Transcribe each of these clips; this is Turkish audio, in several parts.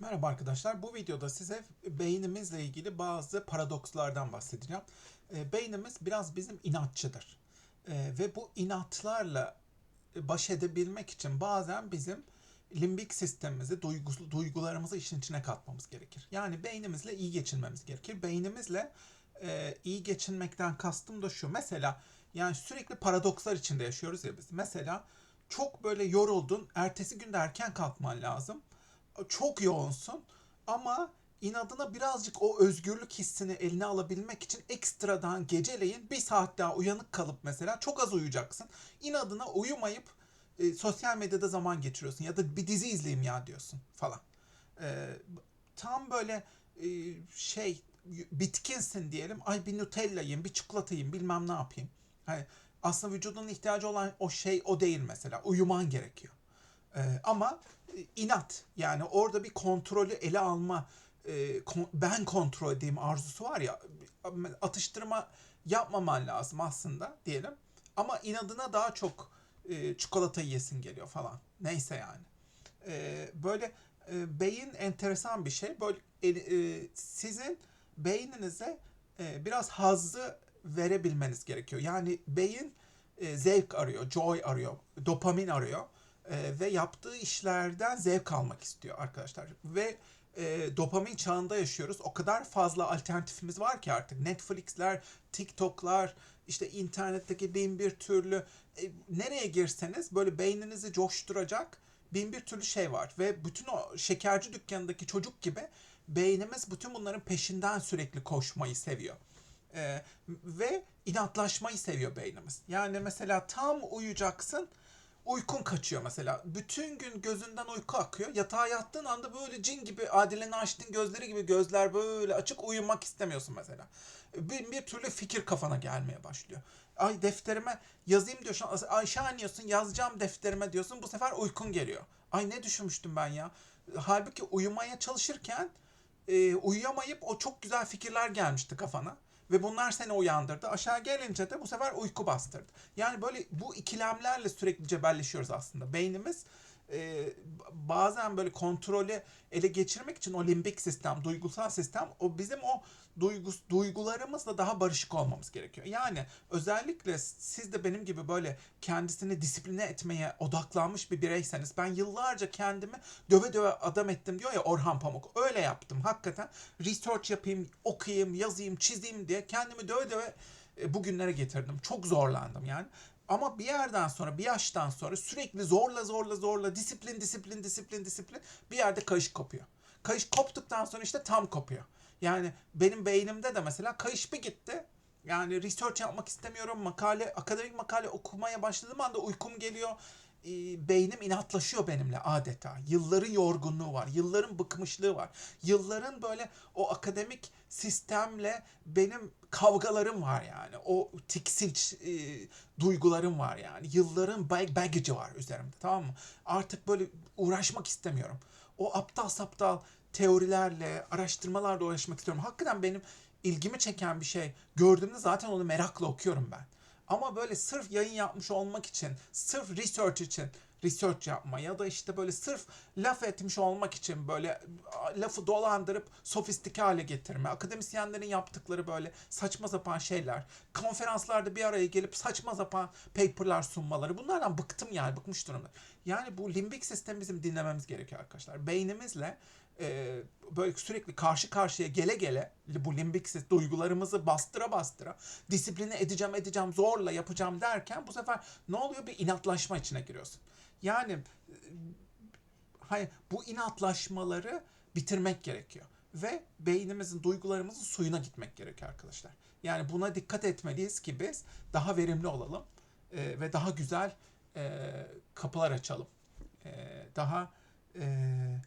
Merhaba arkadaşlar. Bu videoda size beynimizle ilgili bazı paradokslardan bahsedeceğim. E, Beynimiz biraz bizim inatçıdır. E, Ve bu inatlarla baş edebilmek için bazen bizim limbik sistemimizi, duygularımızı işin içine katmamız gerekir. Yani beynimizle iyi geçinmemiz gerekir. Beynimizle e, iyi geçinmekten kastım da şu. Mesela yani sürekli paradokslar içinde yaşıyoruz ya biz. Mesela çok böyle yoruldun, ertesi günde erken kalkman lazım çok yoğunsun ama inadına birazcık o özgürlük hissini eline alabilmek için ekstradan geceleyin bir saat daha uyanık kalıp mesela çok az uyuyacaksın. İnadına uyumayıp e, sosyal medyada zaman geçiriyorsun ya da bir dizi izleyeyim ya diyorsun falan. E, tam böyle e, şey bitkinsin diyelim. Ay bir Nutella yiyeyim, bir çikolata yiyeyim, bilmem ne yapayım. Hani aslında vücudun ihtiyacı olan o şey o değil mesela. Uyuman gerekiyor. Ee, ama e, inat yani orada bir kontrolü ele alma e, kon- ben kontrol edeyim arzusu var ya atıştırma yapmaman lazım aslında diyelim. Ama inadına daha çok e, çikolata yiyesin geliyor falan. Neyse yani. E, böyle e, beyin enteresan bir şey. Böyle e, e, sizin beyninize e, biraz hazzı verebilmeniz gerekiyor. Yani beyin e, zevk arıyor joy arıyor dopamin arıyor e, ve yaptığı işlerden zevk almak istiyor arkadaşlar. Ve e, dopamin çağında yaşıyoruz. O kadar fazla alternatifimiz var ki artık. Netflix'ler, TikTok'lar, işte internetteki bin bir türlü e, nereye girseniz böyle beyninizi coşturacak bin bir türlü şey var. Ve bütün o şekerci dükkanındaki çocuk gibi beynimiz bütün bunların peşinden sürekli koşmayı seviyor. E, ve inatlaşmayı seviyor beynimiz. Yani mesela tam uyuyacaksın uykun kaçıyor mesela. Bütün gün gözünden uyku akıyor. Yatağa yattığın anda böyle cin gibi Adile Naşit'in gözleri gibi gözler böyle açık uyumak istemiyorsun mesela. Bir, bir türlü fikir kafana gelmeye başlıyor. Ay defterime yazayım diyorsun. Ay şahaniyorsun yazacağım defterime diyorsun. Bu sefer uykun geliyor. Ay ne düşünmüştüm ben ya. Halbuki uyumaya çalışırken e, uyuyamayıp o çok güzel fikirler gelmişti kafana. Ve bunlar seni uyandırdı. Aşağı gelince de bu sefer uyku bastırdı. Yani böyle bu ikilemlerle sürekli cebelleşiyoruz aslında. Beynimiz e, bazen böyle kontrolü ele geçirmek için o limbik sistem, duygusal sistem o bizim o duygus, duygularımızla daha barışık olmamız gerekiyor. Yani özellikle siz de benim gibi böyle kendisini disipline etmeye odaklanmış bir bireyseniz ben yıllarca kendimi döve döve adam ettim diyor ya Orhan Pamuk. Öyle yaptım hakikaten. Research yapayım, okuyayım, yazayım, çizeyim diye kendimi döve döve e, bugünlere getirdim. Çok zorlandım yani. Ama bir yerden sonra, bir yaştan sonra sürekli zorla zorla zorla disiplin, disiplin, disiplin, disiplin bir yerde kayış kopuyor. Kayış koptuktan sonra işte tam kopuyor. Yani benim beynimde de mesela kayış bir gitti. Yani research yapmak istemiyorum. Makale, akademik makale okumaya başladığım anda uykum geliyor. E, beynim inatlaşıyor benimle adeta. Yılların yorgunluğu var. Yılların bıkmışlığı var. Yılların böyle o akademik sistemle benim kavgalarım var yani. O tiksinç e, duygularım var yani. Yılların bag baggage'ı var üzerimde tamam mı? Artık böyle uğraşmak istemiyorum. O aptal saptal teorilerle, araştırmalarla uğraşmak istiyorum. Hakikaten benim ilgimi çeken bir şey. Gördüğümde zaten onu merakla okuyorum ben. Ama böyle sırf yayın yapmış olmak için, sırf research için research yapma ya da işte böyle sırf laf etmiş olmak için böyle lafı dolandırıp sofistike hale getirme. Akademisyenlerin yaptıkları böyle saçma sapan şeyler. Konferanslarda bir araya gelip saçma sapan paperlar sunmaları. Bunlardan bıktım yani bıkmış durumda. Yani bu limbik sistemi bizim dinlememiz gerekiyor arkadaşlar. Beynimizle e, böyle sürekli karşı karşıya gele gele bu limbik sistem duygularımızı bastıra bastıra disipline edeceğim edeceğim zorla yapacağım derken bu sefer ne oluyor bir inatlaşma içine giriyorsun. Yani hani bu inatlaşmaları bitirmek gerekiyor. Ve beynimizin, duygularımızın suyuna gitmek gerekiyor arkadaşlar. Yani buna dikkat etmeliyiz ki biz daha verimli olalım e, ve daha güzel e, kapılar açalım. E, daha e,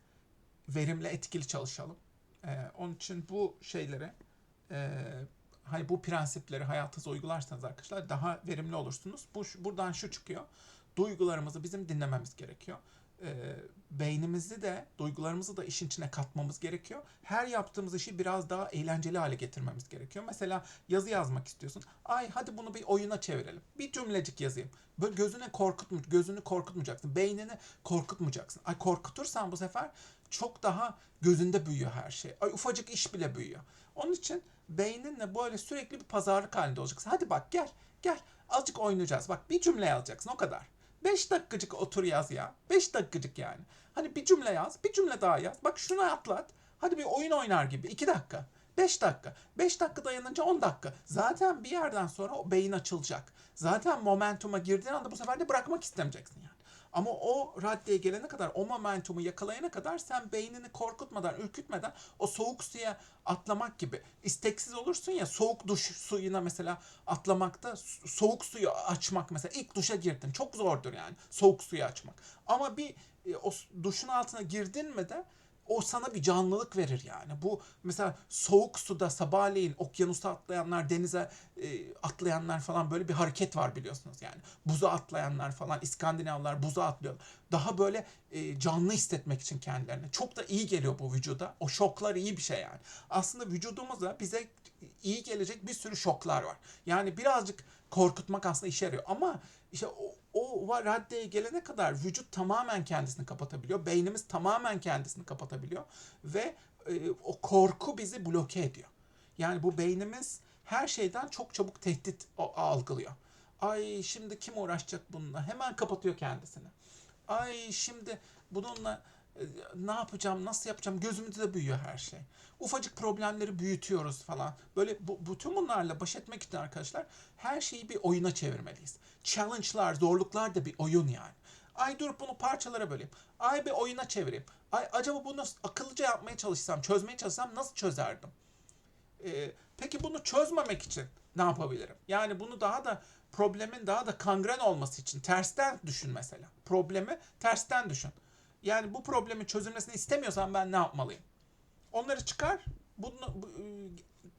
verimli, etkili çalışalım. E, onun için bu şeyleri, e, hani bu prensipleri hayatınıza uygularsanız arkadaşlar daha verimli olursunuz. Bu buradan şu çıkıyor duygularımızı bizim dinlememiz gerekiyor. E, beynimizi de duygularımızı da işin içine katmamız gerekiyor. Her yaptığımız işi biraz daha eğlenceli hale getirmemiz gerekiyor. Mesela yazı yazmak istiyorsun. Ay hadi bunu bir oyuna çevirelim. Bir cümlecik yazayım. Böyle gözüne korkutma, gözünü korkutmayacaksın. Beynini korkutmayacaksın. Ay korkutursan bu sefer çok daha gözünde büyüyor her şey. Ay ufacık iş bile büyüyor. Onun için beyninle böyle sürekli bir pazarlık halinde olacaksın. Hadi bak gel gel azıcık oynayacağız. Bak bir cümle yazacaksın o kadar. 5 dakikacık otur yaz ya. 5 dakikacık yani. Hani bir cümle yaz, bir cümle daha yaz. Bak şunu atlat. Hadi bir oyun oynar gibi. 2 dakika. 5 dakika. 5 dakika dayanınca 10 dakika. Zaten bir yerden sonra o beyin açılacak. Zaten momentuma girdiğin anda bu sefer de bırakmak istemeyeceksin yani. Ama o raddeye gelene kadar, o momentumu yakalayana kadar sen beynini korkutmadan, ürkütmeden o soğuk suya atlamak gibi. isteksiz olursun ya soğuk duş suyuna mesela atlamakta so- soğuk suyu açmak mesela ilk duşa girdin. Çok zordur yani soğuk suyu açmak. Ama bir e, o duşun altına girdin mi de o sana bir canlılık verir yani. Bu mesela soğuk suda sabahleyin okyanusa atlayanlar, denize e, atlayanlar falan böyle bir hareket var biliyorsunuz yani. Buza atlayanlar falan, İskandinavlar buza atlıyor. Daha böyle e, canlı hissetmek için kendilerini. Çok da iyi geliyor bu vücuda. O şoklar iyi bir şey yani. Aslında vücudumuza bize iyi gelecek bir sürü şoklar var. Yani birazcık korkutmak aslında işe yarıyor. Ama işte o, o raddeye gelene kadar vücut tamamen kendisini kapatabiliyor. Beynimiz tamamen kendisini kapatabiliyor. Ve e, o korku bizi bloke ediyor. Yani bu beynimiz her şeyden çok çabuk tehdit algılıyor. Ay şimdi kim uğraşacak bununla? Hemen kapatıyor kendisini. Ay şimdi bununla ne yapacağım, nasıl yapacağım? Gözümüzde de büyüyor her şey. Ufacık problemleri büyütüyoruz falan. Böyle bu, bütün bunlarla baş etmek için arkadaşlar her şeyi bir oyuna çevirmeliyiz. Challenge'lar, zorluklar da bir oyun yani. Ay dur bunu parçalara böleyim. Ay bir oyuna çevireyim. Ay acaba bunu akıllıca yapmaya çalışsam, çözmeye çalışsam nasıl çözerdim? Ee, peki bunu çözmemek için ne yapabilirim? Yani bunu daha da problemin daha da kangren olması için tersten düşün mesela. Problemi tersten düşün. Yani bu problemin çözülmesini istemiyorsan ben ne yapmalıyım? Onları çıkar. Bunu bu, e,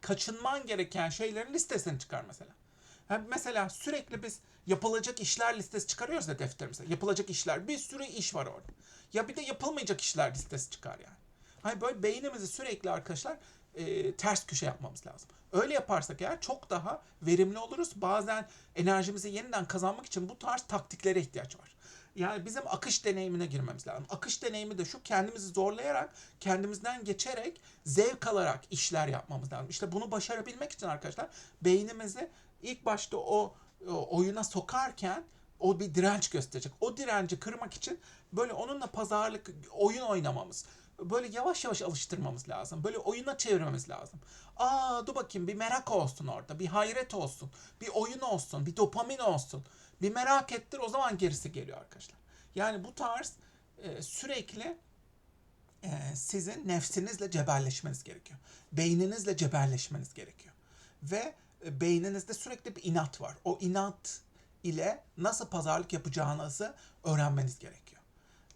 kaçınman gereken şeylerin listesini çıkar mesela. Ha, mesela sürekli biz yapılacak işler listesi çıkarıyoruz ya defterimize. Yapılacak işler. Bir sürü iş var orada. Ya bir de yapılmayacak işler listesi çıkar yani. Hani böyle beynimizi sürekli arkadaşlar e, ters köşe yapmamız lazım. Öyle yaparsak eğer çok daha verimli oluruz. Bazen enerjimizi yeniden kazanmak için bu tarz taktiklere ihtiyaç var. Yani bizim akış deneyimine girmemiz lazım. Akış deneyimi de şu kendimizi zorlayarak, kendimizden geçerek, zevk alarak işler yapmamız lazım. İşte bunu başarabilmek için arkadaşlar beynimizi ilk başta o, o oyuna sokarken o bir direnç gösterecek. O direnci kırmak için böyle onunla pazarlık, oyun oynamamız, böyle yavaş yavaş alıştırmamız lazım. Böyle oyuna çevirmemiz lazım. Aa dur bakayım bir merak olsun orada, bir hayret olsun, bir oyun olsun, bir dopamin olsun. Bir merak ettir o zaman gerisi geliyor arkadaşlar. Yani bu tarz e, sürekli e, sizin nefsinizle cebelleşmeniz gerekiyor. Beyninizle cebelleşmeniz gerekiyor. Ve e, beyninizde sürekli bir inat var. O inat ile nasıl pazarlık yapacağınızı öğrenmeniz gerekiyor.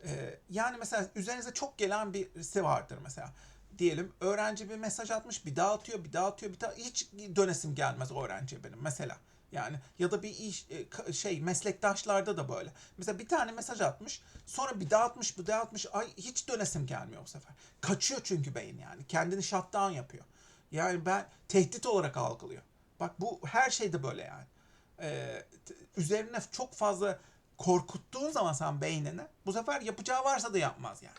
E, yani mesela üzerinize çok gelen birisi vardır mesela. Diyelim öğrenci bir mesaj atmış bir daha atıyor bir daha atıyor bir daha hiç dönesim gelmez o öğrenciye benim mesela. Yani ya da bir iş e, şey meslektaşlarda da böyle. Mesela bir tane mesaj atmış, sonra bir daha atmış, bir daha atmış. Ay hiç dönesim gelmiyor bu sefer. Kaçıyor çünkü beyin yani. Kendini shutdown yapıyor. Yani ben tehdit olarak algılıyor. Bak bu her şeyde böyle yani. Ee, üzerine çok fazla korkuttuğun zaman sen beynini bu sefer yapacağı varsa da yapmaz yani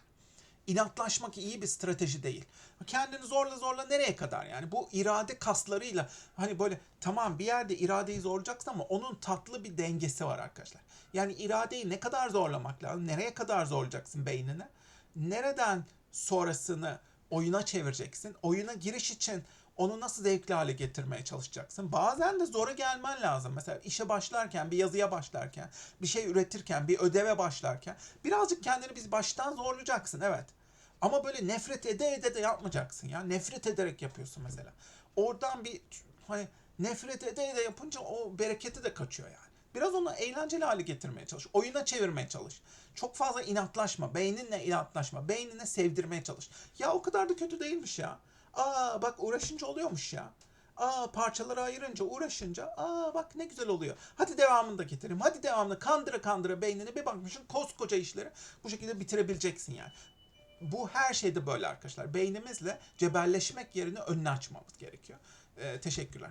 inatlaşmak iyi bir strateji değil. Kendini zorla zorla nereye kadar yani? Bu irade kaslarıyla hani böyle tamam bir yerde iradeyi zorlayacaksın ama onun tatlı bir dengesi var arkadaşlar. Yani iradeyi ne kadar zorlamak lazım? Nereye kadar zorlayacaksın beynini? Nereden sonrasını oyuna çevireceksin? Oyuna giriş için onu nasıl zevkli hale getirmeye çalışacaksın? Bazen de zora gelmen lazım. Mesela işe başlarken, bir yazıya başlarken, bir şey üretirken, bir ödeve başlarken birazcık kendini biz baştan zorlayacaksın evet. Ama böyle nefret ede ede de yapmayacaksın ya. Nefret ederek yapıyorsun mesela. Oradan bir hani nefret ede ede yapınca o bereketi de kaçıyor yani. Biraz onu eğlenceli hale getirmeye çalış. Oyuna çevirmeye çalış. Çok fazla inatlaşma. Beyninle inatlaşma. Beynine sevdirmeye çalış. Ya o kadar da kötü değilmiş ya. Aa bak uğraşınca oluyormuş ya. Aa parçalara ayırınca, uğraşınca aa bak ne güzel oluyor. Hadi devamını da getireyim. Hadi devamını kandıra kandıra beynini bir bakmışsın koskoca işleri bu şekilde bitirebileceksin yani. Bu her şeyde böyle arkadaşlar. Beynimizle cebelleşmek yerine önünü açmamız gerekiyor. Ee, teşekkürler.